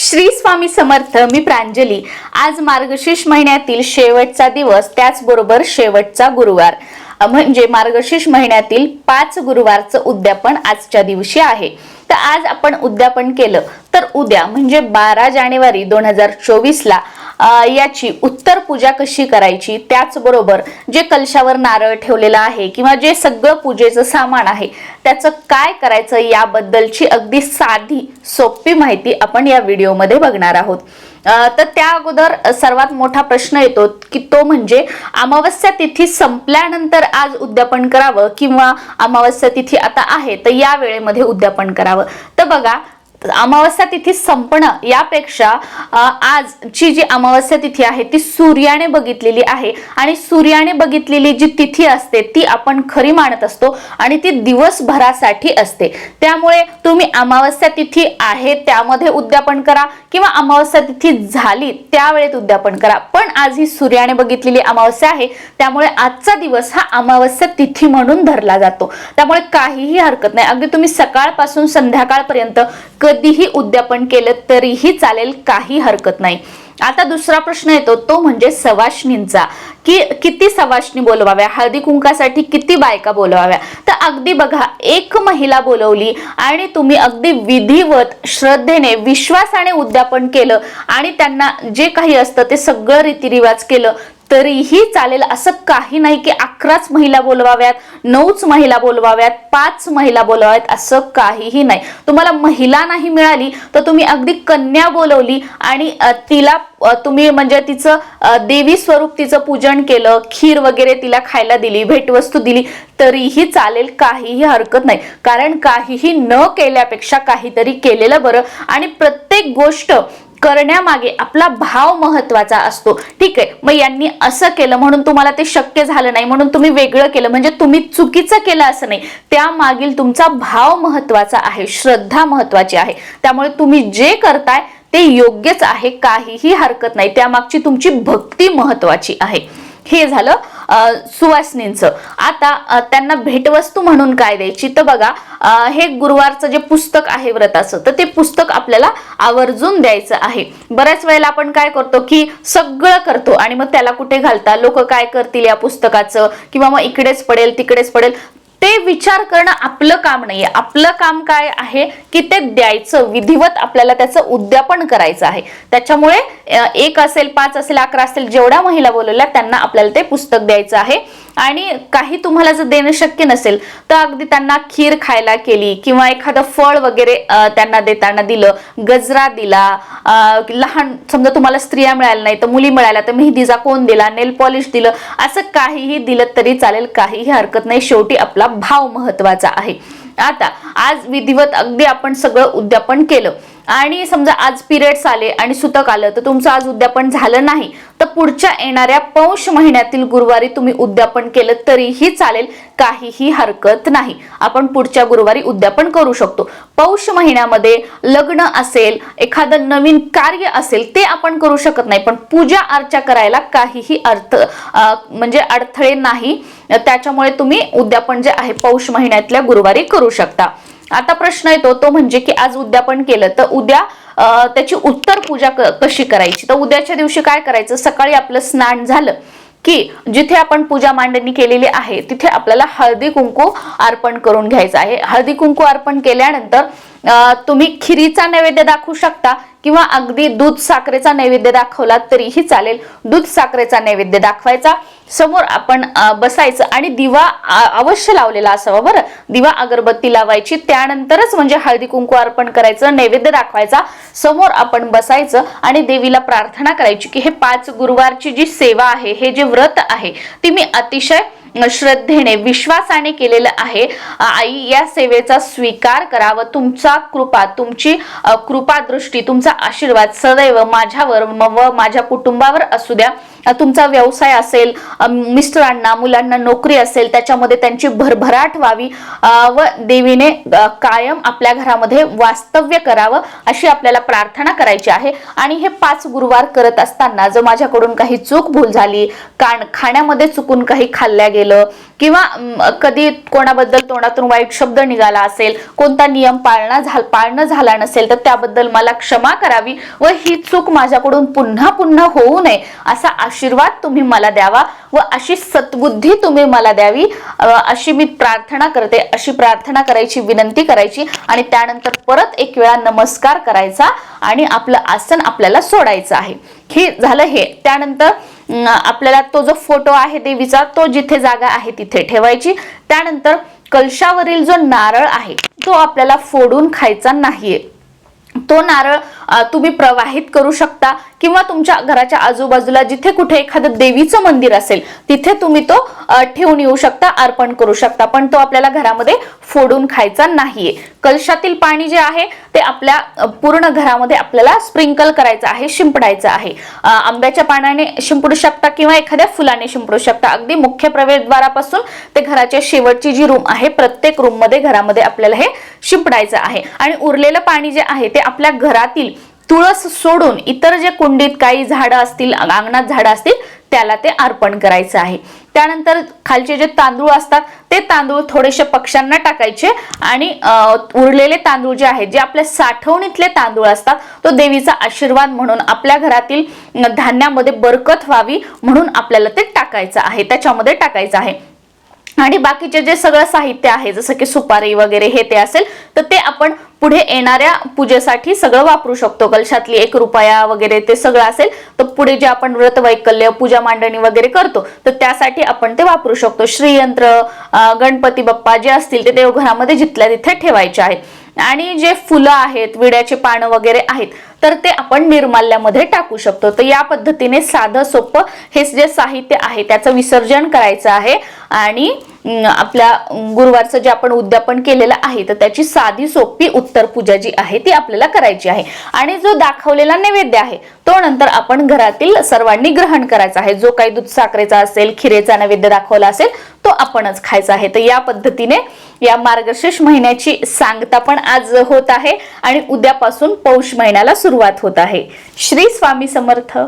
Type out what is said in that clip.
श्री स्वामी समर्थ मी प्रांजली. आज मार्गशीर्ष महिन्यातील शेवटचा दिवस त्याचबरोबर शेवटचा गुरुवार. म्हणजे मार्गशीर्ष महिन्यातील पाच गुरुवारचं उद्यापन आजच्या दिवशी आहे. तर आज आपण उद्यापन केलं. तर उद्या म्हणजे बारा जानेवारी दोन हजार चोवीसला ला याची उत्तर पूजा कशी करायची? त्याचबरोबर जे कलशावर नारळ ठेवलेला आहे किंवा जे सगळं पूजेचं सामान आहे त्याचं काय करायचं याबद्दलची अगदी साधी सोपी माहिती आपण या व्हिडिओमध्ये बघणार आहोत. तर त्या अगोदर सर्वात मोठा प्रश्न येतो की तो म्हणजे अमावस्या तिथी संपल्यानंतर आज उद्यापन करावं किंवा अमावस्या तिथी आता आहे तर या वेळेमध्ये उद्यापन करावं. तर बघा अमावस्या तिथी संपणं यापेक्षा आजची जी अमावस्या तिथी आहे ती सूर्याने बघितलेली आहे. आणि सूर्याने बघितलेली जी तिथी असते ती आपण खरी मानत असतो आणि ती दिवसभरासाठी असते. त्यामुळे तुम्ही अमावस्या तिथी आहे त्यामध्ये उद्यापन करा किंवा अमावस्या तिथी झाली त्यावेळेत उद्यापन करा. पण आज ही सूर्याने बघितलेली अमावस्या आहे त्यामुळे आजचा दिवस हा अमावस्या तिथी म्हणून धरला जातो. त्यामुळे काहीही हरकत नाही. अगदी तुम्ही सकाळपासून संध्याकाळपर्यंत कधीही उद्यापन केलं तरीही चालेल काही हरकत नाही. आता दुसरा प्रश्न येतो तो म्हणजे सवाशणींचा की किती सवाशणी बोलवाव्या? हळदी कुंकासाठी किती बायका बोलवाव्या? तर अगदी बघा एक महिला बोलवली आणि तुम्ही अगदी विधिवत श्रद्धेने विश्वासाने उद्यापन केलं आणि त्यांना जे काही असतं ते सगळं रीतिरिवाज केलं तरीही चालेल असं काही नाही की अकराच महिला बोलवाव्यात नऊच महिला बोलवाव्यात पाच महिला बोलवाव्यात असं काहीही नाही. तुम्हाला महिला नाही मिळाली तर तुम्ही अगदी कन्या बोलवली आणि तिला तुम्ही म्हणजे तिचं देवी स्वरूप तिचं पूजन केलं खीर वगैरे तिला खायला दिली भेटवस्तू दिली तरीही चालेल काहीही हरकत नाही. कारण काहीही न केल्यापेक्षा काहीतरी केलेलं बरं. आणि प्रत्येक गोष्ट करण्यामागे आपला भाव महत्त्वाचा असतो. ठीक आहे? मग यांनी असं केलं म्हणून तुम्हाला ते शक्य झालं नाही म्हणून तुम्ही वेगळं केलं. म्हणजे तुम्ही चुकीचं केलं असं नाही. त्यामागील तुमचा भाव महत्त्वाचा आहे श्रद्धा महत्वाची आहे. त्यामुळे तुम्ही जे करताय ते योग्यच आहे काहीही हरकत नाही. त्यामागची तुमची भक्ती महत्वाची आहे. हे झालं. सुवासिनींचं. आता त्यांना भेटवस्तू म्हणून काय द्यायची? तर बघा हे गुरुवारचं जे पुस्तक आहे व्रताचं तर ते पुस्तक आपल्याला आवर्जून द्यायचं आहे. बऱ्याच वेळेला आपण काय करतो की सगळं करतो आणि मग त्याला कुठे घालता? लोक काय करतील या पुस्तकाचं? किंवा मग इकडेच पडेल तिकडेच पडेल. ते विचार करणं आपलं काम नाहीये. आपलं काम काय आहे की ते द्यायचं. विधिवत आपल्याला त्याचं उद्यापन करायचं आहे. त्याच्यामुळे एक असेल पाच असेल अकरा असेल जेवढ्या महिला बोलवल्या त्यांना आपल्याला ते पुस्तक द्यायचं आहे. आणि काही तुम्हाला जर देणं शक्य नसेल तर अगदी त्यांना खीर खायला केली किंवा एखादं फळ वगैरे त्यांना देताना दिलं गजरा दिला लहान समजा तुम्हाला स्त्रिया मिळाल्या नाही तर मुली मिळाल्या तर मेहंदीचा कोण दिला नेल पॉलिश दिलं असं काहीही दिलं तरी चालेल काहीही हरकत नाही. शेवटी आपला भाव महत्त्वाचा आहे. आता आज विधिवत अगदी आपण सगळं उद्यापन केलं. आणि समजा आज पिरियड्स आले आणि सुतक आलं तर तुमचं आज उद्यापन झालं नाही तर पुढच्या येणाऱ्या पौष महिन्यातील गुरुवारी तुम्ही उद्यापन केलं तरीही चालेल काहीही हरकत नाही. आपण पुढच्या गुरुवारी उद्यापन करू शकतो. पौष महिन्यामध्ये लग्न असेल एखादं नवीन कार्य असेल ते आपण करू शकत नाही पण पूजा अर्चा करायला काहीही अर्थ म्हणजे अडथळे नाही. त्याच्यामुळे तुम्ही उद्यापन जे आहे पौष महिन्यातल्या गुरुवारी करू शकता. आता प्रश्न येतो तो म्हणजे की आज उद्यापन केलं तर उद्या त्याची उत्तर पूजा कशी करायची? तर उद्याच्या दिवशी काय करायचं? सकाळी आपलं स्नान झालं की जिथे आपण पूजा मांडणी केलेली आहे तिथे आपल्याला हळदी कुंकू अर्पण करून घ्यायचं आहे. हळदी कुंकू अर्पण केल्यानंतर तुम्ही खिरीचा नैवेद्य दाखवू शकता किंवा अगदी दूध साखरेचा नैवेद्य दाखवला तरीही चालेल. दूध साखरेचा नैवेद्य दाखवायचा. समोर आपण बसायचं आणि दिवा अवश्य लावलेला असावा बरं. दिवा अगरबत्ती लावायची. त्यानंतरच म्हणजे हळदी कुंकू अर्पण करायचं नैवेद्य दाखवायचा. समोर आपण बसायचं आणि देवीला प्रार्थना करायची की हे पाच गुरुवारची जी सेवा आहे हे जे व्रत आहे ती मी अतिशय श्रद्धेने विश्वासाने केलेलं आहे. आई या सेवेचा स्वीकार करा व तुमचा कृपा तुमची कृपा दृष्टी तुमचा आशीर्वाद सदैव माझ्यावर व माझ्या कुटुंबावर असू द्या. तुमचा व्यवसाय असेल मिस्टरांना मुलांना नोकरी असेल त्याच्यामध्ये त्यांची भरभराट व्हावी व देवीने कायम आपल्या घरामध्ये वास्तव्य करावं अशी आपल्याला प्रार्थना करायची आहे. आणि हे पाच गुरुवार करत असताना जर माझ्याकडून काही चूक भूल झाली कान खाण्यामध्ये चुकून काही खाल्ल्या गेलं किंवा कधी कोणाबद्दल तोंडातून वाईट शब्द निघाला असेल कोणता नियम पाळणा झाल पाळणं झाला नसेल तर त्याबद्दल मला क्षमा करावी व ही चूक माझ्याकडून पुन्हा पुन्हा होऊ नये असा आशीर्वाद तुम्ही मला द्यावा व अशी सद्बुद्धी तुम्ही मला द्यावी. अशी मी प्रार्थना करते. अशी प्रार्थना करायची विनंती करायची आणि त्यानंतर परत एक वेळा नमस्कार करायचा आणि आपलं आसन आपल्याला सोडायचं आहे. हे झालं हे. त्यानंतर अं, आपल्याला तो जो फोटो आहे देवीचा तो जिथे जागा आहे तिथे ठेवायची. त्यानंतर कलशावरील जो नारळ आहे तो आपल्याला फोडून खायचा नाहीये. तो नारळ तुम्ही प्रवाहित करू शकता किंवा तुमच्या घराच्या आजूबाजूला जिथे कुठे एखादं देवीचं मंदिर असेल तिथे तुम्ही तो ठेवून येऊ शकता अर्पण करू शकता. पण तो आपल्याला घरामध्ये फोडून खायचा नाहीये. कलशातील पाणी जे आहे ते आपल्या पूर्ण घरामध्ये आपल्याला स्प्रिंकल करायचं आहे शिंपडायचं आहे. आंब्याच्या पाण्याने शिंपडू शकता किंवा एखाद्या फुलाने शिंपडू शकता. अगदी मुख्य प्रवेशद्वारापासून ते घराच्या शेवटची जी रूम आहे प्रत्येक रूममध्ये घरामध्ये आपल्याला हे शिंपडायचं आहे. आणि उरलेलं पाणी जे आहे ते आपल्या घरातील तुळस सोडून इतर जे कुंडीत काही झाडं असतील अंगणात झाडं असतील त्याला ते अर्पण करायचं आहे. त्यानंतर खालचे जे तांदूळ असतात ते तांदूळ थोडेसे पक्ष्यांना टाकायचे आणि उरलेले तांदूळ जे आहेत जे आपल्या साठवणीतले तांदूळ असतात तो देवीचा आशीर्वाद म्हणून आपल्या घरातील धान्यामध्ये बरकत व्हावी म्हणून आपल्याला ते टाकायचं आहे त्याच्यामध्ये टाकायचं आहे. आणि बाकीचे जे सगळं साहित्य आहे जसं की सुपारी वगैरे हे ते असेल तर ते आपण पुढे येणाऱ्या पूजेसाठी सगळं वापरू शकतो. कलशातली एक रुपया वगैरे ते सगळं असेल तर पुढे जे आपण व्रत वैकल्य पूजा मांडणी वगैरे करतो तर त्यासाठी आपण ते वापरू शकतो. श्रीयंत्र गणपती बाप्पा जे असतील ते देवघरामध्ये जिथल्या तिथे ठेवायचे आहेत. आणि जे फुलं आहेत विड्याचे पानं वगैरे आहेत तर ते आपण निर्माल्यामध्ये टाकू शकतो. तर या पद्धतीने साधं सोपं हे जे साहित्य आहे त्याचं विसर्जन करायचं आहे. आणि आपल्या गुरुवारचं जे आपण उद्यापन केलेलं आहे तर त्याची साधी सोपी उत्तर पूजा जी आहे ती आपल्याला करायची आहे. आणि जो दाखवलेला नैवेद्य आहे तो नंतर आपण घरातील सर्वांनी ग्रहण करायचा आहे. जो काही दूध साखरेचा असेल खिरेचा नैवेद्य दाखवला असेल तो आपणच खायचा आहे. तर या पद्धतीने या मार्गशीर्ष महिन्याची सांगता पण आज होत आहे आणि उद्यापासून पौष महिन्याला सुरुवात होत आहे. श्री स्वामी समर्थ.